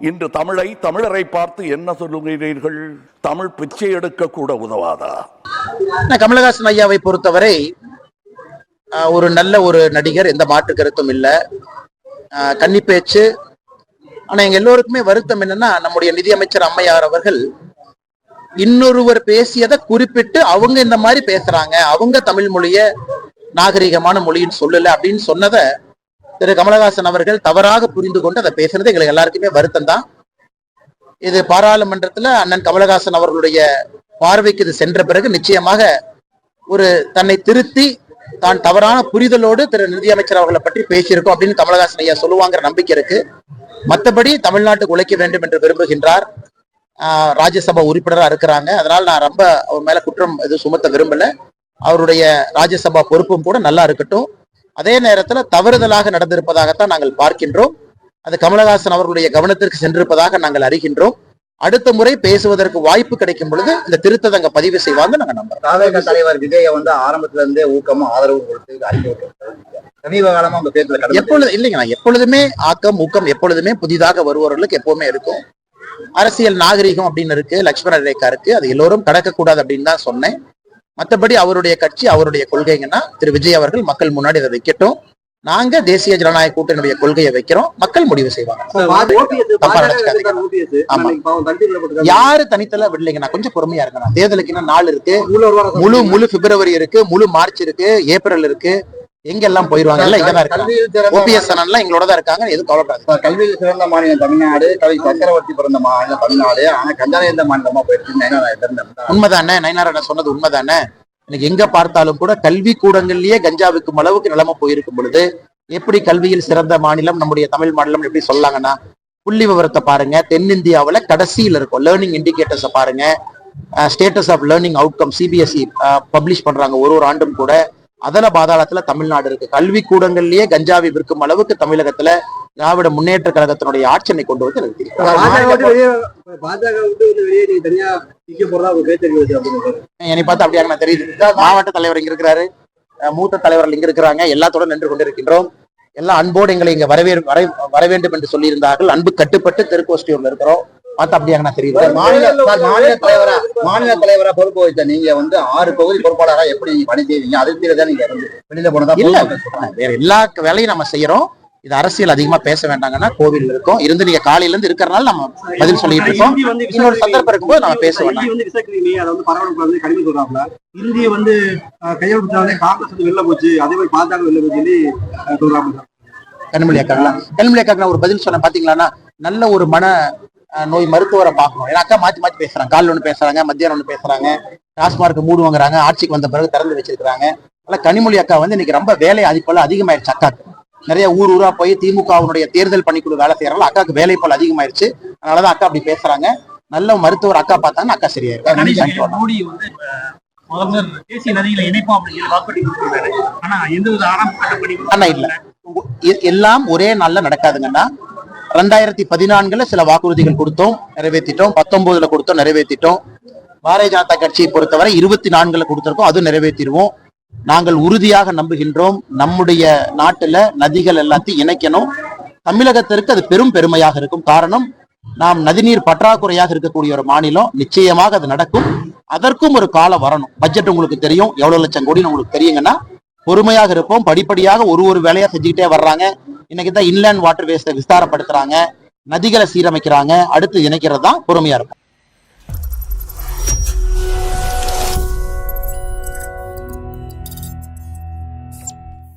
இன்று தமிழை தமிழரை பார்த்து என்ன சொல்லுகிறீர்கள்? தமிழ் பிச்சை எடுக்க கூட உதவாதா? கமலஹாசன் ஐயாவை பொறுத்தவரை ஒரு நல்ல ஒரு நடிகர் எந்த மாற்று கருத்தும் இல்லை. கன்னி பேச்சு. ஆனா எங்க எல்லோருக்குமே வருத்தம் என்னன்னா நம்முடைய நிதியமைச்சர் அம்மையார் அவர்கள் இன்னொருவர் பேசியதை குறிப்பிட்டு அவங்க இந்த மாதிரி பேசுறாங்க. அவங்க தமிழ் மொழிய நாகரிகமான மொழின்னு சொல்லல அப்படின்னு சொன்னதை திரு கமலஹாசன் அவர்கள் தவறாக புரிந்து கொண்டு அதை பேசுனது எங்களுக்கு எல்லாருக்குமே வருத்தம் தான். இது பாராளுமன்றத்துல அண்ணன் கமலஹாசன் அவர்களுடைய பார்வைக்கு இது சென்ற பிறகு நிச்சயமாக ஒரு தன்னை திருத்தி தான் தவறான புரிதலோடு திரு நிதியமைச்சர் அவர்களை பற்றி பேசியிருக்கோம் அப்படின்னு கமலஹாசன் ஐயா சொல்லுவாங்கிற நம்பிக்கை இருக்கு. மற்றபடி தமிழ்நாட்டுக்கு உழைக்க வேண்டும் என்று விரும்புகின்றார். ராஜ்யசபா உறுப்பினராக இருக்கிறாங்க. அதனால நான் ரொம்ப அவர் மேல குற்றம் எதுவும் சுமத்த விரும்பல. அவருடைய ராஜ்யசபா பொறுப்பும் கூட நல்லா இருக்கட்டும். அதே நேரத்துல தவறுதலாக நடந்திருப்பதாகத்தான் நாங்கள் பார்க்கின்றோம். அது கமலஹாசன் அவர்களுடைய கவனத்திற்கு சென்றிருப்பதாக நாங்கள் அறிகின்றோம். அடுத்த முறை பேசுவதற்கு வாய்ப்பு கிடைக்கும் பொழுது இந்த திருத்தத்தை அங்க பதிவு செய்வாங்க நாங்க நம்புறோம். தாவேக தலைவர் விஜய வந்து ஆரம்பத்துல இருந்தே ஊக்கமும் ஆதரவு கொடுத்து சமீப காலமா உங்க பேர்ல எப்பொழுது இல்லைங்க நான் எப்பொழுதுமே ஆக்கம் ஊக்கம் எப்பொழுதுமே புதிதாக வருபவர்களுக்கு எப்பவுமே இருக்கும். அரசியல் நாகரிகம் அப்படின்னு இருக்கு லட்சுமண ரேகா இருக்கு அது எல்லோரும் கடக்கக்கூடாது அப்படின்னு தான் சொன்னேன். மற்றபடி அவருடைய கட்சி அவருடைய கொள்கைங்கன்னா திரு விஜய் அவர்கள் மக்கள் முன்னாடி அதை வைக்கட்டும். நாங்க தேசிய ஜனநாயக கூட்டணியுடைய கொள்கையை வைக்கிறோம். மக்கள் முடிவு செய்வாங்க. யாரு தனித்தல விடலைங்க? நான் கொஞ்சம் பொறுமையா இருக்கேன். நான். தேர்தலுக்கு இன்னும் நாள் இருக்கு. முழு முழு பிப்ரவரி இருக்கு. முழு மார்ச் இருக்கு. ஏப்ரல் இருக்கு. எங்க எல்லாம் போயிருவாங்க? எல்லாம் இங்கதான் இருக்காங்க. ஓபிஎஸ் எல்லாம் எங்களோட தான் இருக்காங்க எதுவும் கவலைப்படாது கல்வியில் சிறந்த மாநிலம் தமிழ்நாடு கவி சக்கரவர்த்தி பிறந்த மாநிலம் தமிழ்நாடு. ஆனா கஞ்சாலயந்த மாநிலமா போயிடுச்சு நயனாரா. உண்மைதானே? நயனார் சொன்னது உண்மைதானே? இன்னைக்கு எங்க பார்த்தாலும் கூட கல்வி கூடங்கள்லயே கஞ்சா விற்கும் அளவுக்கு நிலைமை போயிருக்கும் பொழுது எப்படி கல்வியில் சிறந்த மாநிலம் நம்முடைய தமிழ் மாநிலம் எப்படி சொல்லாங்கன்னா புள்ளி விவரத்தை பாருங்க. தென்னிந்தியாவுல கடைசியில இருக்கும். லேர்னிங் இண்டிகேட்டர்ஸை பாருங்க. Status of learning outcome CBSE publish பண்றாங்க. ஒரு ஒரு ஆண்டும் கூட அதல பாதாளத்துல தமிழ்நாடு இருக்கு. கல்வி கூடங்கள்லயே கஞ்சாவை விற்கும் அளவுக்கு தமிழகத்துல திராவிட முன்னேற்ற கழகத்தினுடைய ஆட்சியை கொண்டு வந்து அப்படின்னு என்னை பார்த்து அப்படியாக நான் தெரியுது. மாவட்ட தலைவர் இங்க இருக்கிறாரு. அஹ் மூத்த தலைவர்கள் இங்க இருக்கிறாங்க. எல்லாத்தோட நின்று கொண்டிருக்கின்றோம். எல்லாம் அன்போடு எங்களை இங்க வரவே வர வர வேண்டும் என்று சொல்லியிருந்தார்கள். அன்பு கட்டுப்பட்டு தெற்கோஷ்டியூர்ல இருக்கிறோம். பார்த்து அப்படியாக நான் தெரியுது. மாநில சார், மாநில தலைவரா மாநில தலைவரா பொறுப்பு வைத்த நீங்க வந்து ஆறு தொகுதி பொறுப்பாளரா எப்படி நீங்க பணி செய்வீங்க? அதிருப்தியில தான் நீங்க வெளியில போனதா இல்ல. வேற எல்லா வேலையும் நம்ம செய்யறோம். இது அரசியல் அதிகமா பேச வேண்டாங்கன்னா கோவில் இருக்கோம். இருந்து நீங்க காலையில இருந்து இருக்கிறனால நம்ம பதில் சொல்லிட்டு இருக்கோம். இன்னொரு சந்தர்ப்பம் இருக்கும்போது நம்ம பேச வேண்டாம். இந்தி வந்து விசாக்கிரி அதை வந்து பரவலுக்கு வந்து கடிதம் சொல்றாப்ல இந்திய வந்து கையெழுத்தாலே காங்கிரஸ் வந்து வெளில போச்சு. அதே மாதிரி பாஜக வெளில போச்சு சொல்லி கண்மொழி அக்கா. கண்மொழி நான் ஒரு பதில் சொன்னேன். பாத்தீங்களான்னா நல்ல ஒரு மன நோய் மருத்துவரை பார்க்கணும் ஏன்னா அக்கா மாத்தி மாத்தி பேசுறாங்க. காலைல ஒண்ணு பேசுறாங்க மத்தியானம் ஒண்ணு பேசுறாங்க டாஸ்மார்க் மூடு வாங்குறாங்க ஆட்சிக்கு வந்த பிறகு திறந்து வச்சிருக்காங்க அதனால கனிமொழி அக்கா வந்து இன்னைக்கு ரொம்ப வேலை அதிகப்போல அதிகமாயிருச்சு அக்காக்கு. நிறைய ஊர் ஊரா போய் திமுகவினுடைய தேர்தல் பணிக்குழு வேலை செய்யறாங்க அக்காக்கு வேலை போல அதிகமாயிருச்சு. அதனாலதான் அக்கா அப்படி பேசுறாங்க. நல்ல மருத்துவர் அக்கா பார்த்தாங்கன்னா அக்கா சரியாயிருக்காங்க மோடி வந்து முதல்வர் தேசிய நதிகளை இணைப்போம் வாக்குறுதி கொடுத்திருக்காரு. ஆனா எந்த வித ஆரம்ப கட்ட எல்லாம் ஒரே நாள்ல நடக்காதுங்கன்னா ரெண்டாயிரத்தி பதினான்குல சில வாக்குறுதிகள் கொடுத்தோம் நிறைவேற்றிட்டோம். பத்தொன்பதுல கொடுத்தோம் நிறைவேற்றிட்டோம். பாரதிய ஜனதா கட்சியை பொறுத்தவரை இருபத்தி நான்குல கொடுத்திருக்கோம் அதுவும் நிறைவேற்றிடுவோம். நாங்கள் உறுதியாக நம்புகின்றோம் நம்முடைய நாட்டுல நதிகள் எல்லாத்தையும் இணைக்கணும். தமிழகத்திற்கு அது பெரும் பெருமையாக இருக்கும். காரணம் நாம் நதிநீர் பற்றாக்குறையாக இருக்கக்கூடிய ஒரு மாநிலம் நிச்சயமாக அது நடக்கும். அதற்கும் ஒரு காலம் வரணும். பட்ஜெட் உங்களுக்கு தெரியும் எவ்வளவு லட்சம் கோடின்னு உங்களுக்கு தெரியுங்கன்னா பொறுமையாக இருப்போம். படிப்படியாக ஒரு ஒரு வேலையா செஞ்சுக்கிட்டே வர்றாங்க. இன்னைக்கு தான் இன்லேண்ட் வாட்டர் வேஸ்ட்டை விஸ்தாரப்படுத்துறாங்க. நதிகளை சீரமைக்கிறாங்க. அடுத்து இணைக்கிறது தான் பொறுமையா இருக்கும்.